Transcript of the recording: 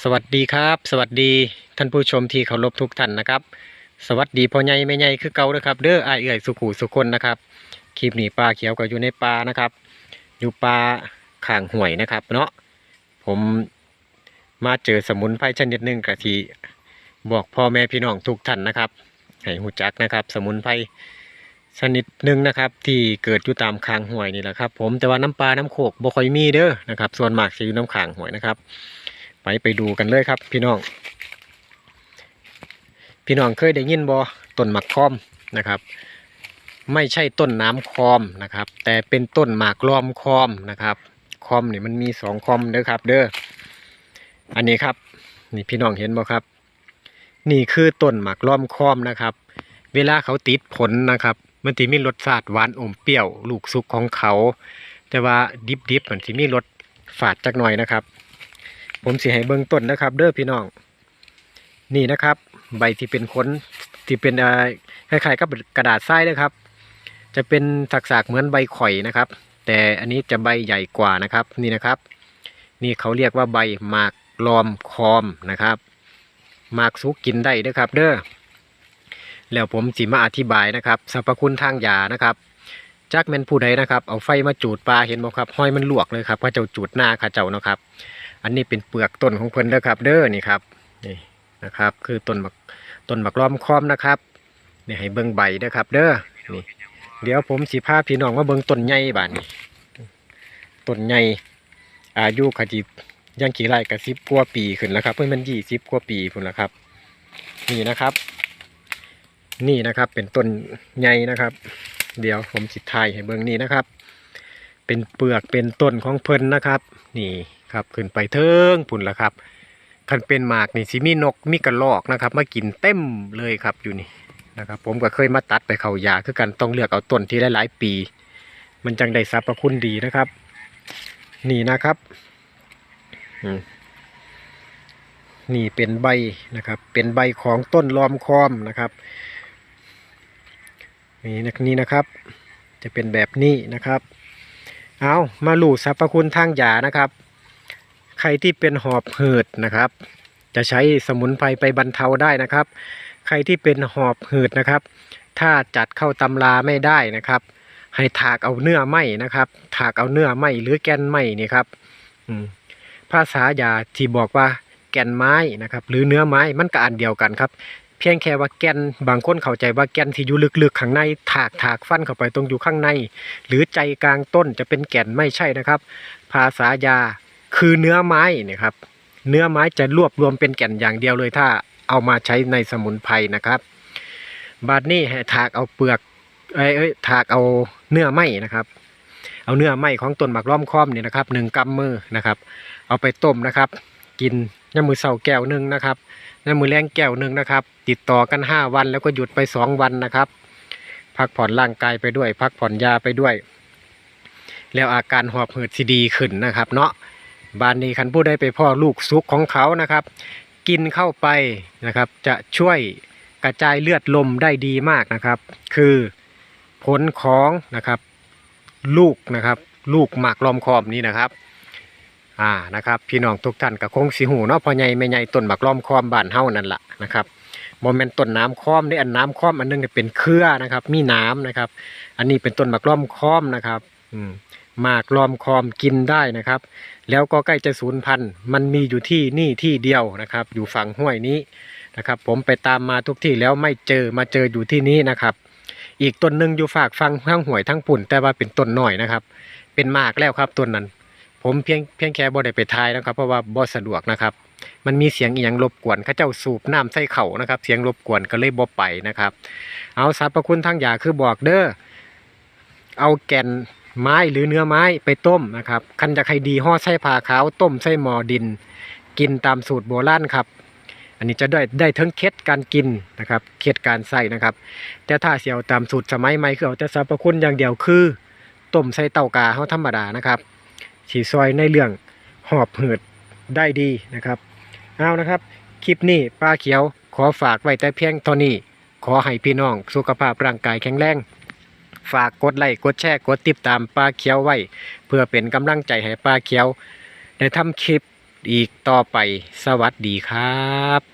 สวัสดีครับ สวัสดีท่านผู้ชมที่เคารพทุกท่านนะครับ สวัสดีพ่อใหญ่แม่ใหญ่คือเก่านะครับ เด้ออายเอื่อยสุขุสุคนนะครับคลิปนี้ปลาเขียวก็อยู่ในป่านะครับ อยู่ป่าข้างห่วยนะครับเนาะผมมาเจอสมุนไพรชนิดหนึ่งกะทีบอกพ่อแม่พี่น้องทุกท่านนะครับให้หูจักนะครับ สมุนไพรชนิดหนึ่งนะครับ ที่เกิดอยู่ตามข้างห่วยนี่แหละครับ ผมแต่ว่าน้ำปลาน้ำโขกบ่ค่อยมีเด้อนะครับ ส่วนมากจะอยู่น้ำข้างห่วยนะครับ ไปไปดูกันเลยครับ พี่น้อง พี่น้องเคยได้ยินบอต้นหมากคอมนะครับ ไม่ใช่ต้นน้ำคอมนะครับ แต่เป็นต้นหมากล้อมคอมนะครับ คอมนี่มันมีสองคอมเด้อครับ เด้ออันนี้ครับ นี่พี่น้องเห็นบ่ครับ นี่คือต้นหมากล้อมคอมนะครับ เวลาเขาติดผลนะครับ มันจะมีรสชาติหวานอมเปรี้ยว ลูกสุกของเขา แต่ว่าดิบๆมันจะมีรสฝาดจักหน่อยนะครับ ผมสิให้เบื้องต้นนะครับ เด้อพี่น้อง นี่นะครับ ใบที่เป็นขนที่เป็นคล้ายๆกับกระดาษทรายนะครับ จะเป็นสักๆเหมือนใบข่อยนะครับ แต่อันนี้จะใบใหญ่กว่านะครับ นี่นะครับ นี่เขาเรียกว่าใบหมากลอมคอมนะครับหมากสุกกินได้เด้อครับ เด้อแล้วผมสิมาอธิบายนะครับสรรพคุณทางยานะครับจักแมนผู้ใดนะครับ เอาไฟมาจูดปลาเห็นบ่ครับห้อยมันลวกเลยครับพระเจ้าจูดหน้าข้าเจ้านะครับ อันนี้เป็นเปลือกต้นของเพิ่นเด้อครับ เด้อนี่ครับนี่นะครับ คือต้นบักต้นบักล้อมคอมนะครับนี่ให้เบิ่งใบเด้อครับ เด้อนี่เดี๋ยวผมสิพาพี่น้องมาเบิ่งต้นใหญ่บาดนี้ต้นใหญ่อายุคดียังกี่ไร่กับสิบกว่าปีขึ้นแล้วครับ เพิ่อนมันยี่สิบกว่าปีพุ่นแล้วครับ นี่นะครับ นี่นะครับเป็นต้นใหญ่นะครับ เดี๋ยวผมสิทายให้เบิ่งนี่นะครับ เป็นเปลือกเป็นต้นของเพิ่นนะครับ นี่ ครับขึ้นไปเทิงพุ่นละครับคันเป็นหมากนี่สิมีนกมีกระรอกนะครับ มากินเต็มเลยครับอยู่นี่นะครับ ผมก็เคยมาตัดไปเขายาคือกันต้องเลือกเอาต้นที่ได้หลายปี มันจังได้สรรพคุณดีนะครับ นี่นะครับนี่เป็นใบนะครับ เป็นใบของต้นลอมคอมนะครับนี่นะนี่นะครับ จะเป็นแบบนี้นะครับ เอามาลู่สรรพคุณทางยานะครับ ใครที่เป็นหอบหืดนะครับ จะใช้สมุนไพรไปบรรเทาได้นะครับ ใครที่เป็นหอบหืดนะครับ ถ้าจัดเข้าตำราไม่ได้นะครับ ให้ถากเอาเนื้อไหมนะครับ ถากเอาเนื้อไหมหรือแกนไหมนี่ครับภาษายาที่บอกว่าแกนไม้นะครับ หรือเนื้อไม้มันก็อันเดียวกันครับ เพียงแค่ว่าแกนบางคนเข้าใจว่าแกนที่อยู่ลึกๆข้างใน ถากถากฟันเข้าไปตรงอยู่ข้างใน หรือใจกลางต้นจะเป็นแก่นไม่ใช่นะครับ ภาษายา คือเนื้อไม้นี่ครับ เนื้อไม้จะรวบรวมเป็นแก่นอย่างเดียวเลยถ้าเอามาใช้ในสมุนไพรนะครับ บาดนี้ถากเอาเปลือกเอ้ยอยถากเอาเนื้อไม้นะครับ เอาเนื้อไม้ของต้นหมากล้อมค้อมเนี่ยนะครับหนึ่งกำมือนะครับ เอาไปต้มนะครับ กินน้ำมือเสาแก้วหนึ่งนะครับน้ำมือแรงแก้วหนึ่งนะครับ ติดต่อกันห้าวันแล้วก็หยุดไปสองวันนะครับ พักผ่อนร่างกายไปด้วย พักผ่อนยาไปด้วย แล้วอาการหอบหืดสิดีขึ้นนะครับ เนาะ บานนี้คันผู้ใดไปพ่อลูกซุกของเขานะครับ กินเข้าไปนะครับ จะช่วยกระจายเลือดลมได้ดีมากนะครับ คือผลของนะครับ ลูกนะครับ ลูกหมากลอมคอมนี้นะครับอ่านะครับ พี่น้องทุกท่านก็คงสิหูเนาะพ่อใหญ่แม่ใหญ่ต้นหมากล้อมคอมบ้านเฮานั่นแหละนะครับโมเมนต้นน้ำค้อมได้อันน้ำค้อมอันนึงเนี่ยเป็นเครือนะครับ มีน้ำนะครับ อันนี้เป็นต้นหมากล้อมค้อมนะครับ อืม หมากล้อมคอมกินได้นะครับ แล้วก็ใกล้จะสูญพันธุ์มันมีอยู่ที่นี่ที่เดียวนะครับ อยู่ฝั่งห้วยนี้นะครับ ผมไปตามมาทุกที่แล้วไม่เจอมาเจออยู่ที่นี้นะครับ อีกต้นหนึ่งอยู่ฝากฟังทั้งห้วยทั้งปุ่น แต่ว่าเป็นต้นหน่อยนะครับ เป็นหมากแล้วครับต้นนั้น ผมเพียงเพียงแค่บ่ได้ไปทายนะครับ เพราะว่าบ่สะดวกนะครับ มันมีเสียงอียงรบกวนข้าเจ้าสูบน้ำใส่เข่านะครับ เสียงรบกวนก็เลยบ่ไปนะครับ เอาสรรพคุณทางยาคือบอกเด้อเอาแก่น ไม้หรือเนื้อไม้ไปต้มนะครับคันจะใครดีห่อใส่ผ้าขาวต้มใส่หมอดิน กินตามสูตรโบราณครับ อันนี้จะได้ได้ทั้งเคล็ดการกินนะครับเคล็ดการใส่นะครับ แต่ถ้าเสียวตามสูตรสมัยใหม่คือเอาแต่สรรพคุณอย่างเดียวคือต้มใส่เต้ากาเฮาธรรมดานะครับฉีซอยในเรื่องหอบหืดได้ดีนะครับเอานะครับ คลิปนี้ป้าเขียวขอฝากไว้แต่เพียงเท่านี้ขอให้พี่น้องสุขภาพร่างกายแข็งแรง ฝากกดไลค์กดแชร์กดติดตามป้าเขียวไว้ เพื่อเป็นกำลังใจให้ป้าเขียวได้ทำคลิปอีกต่อไปสวัสดีครับ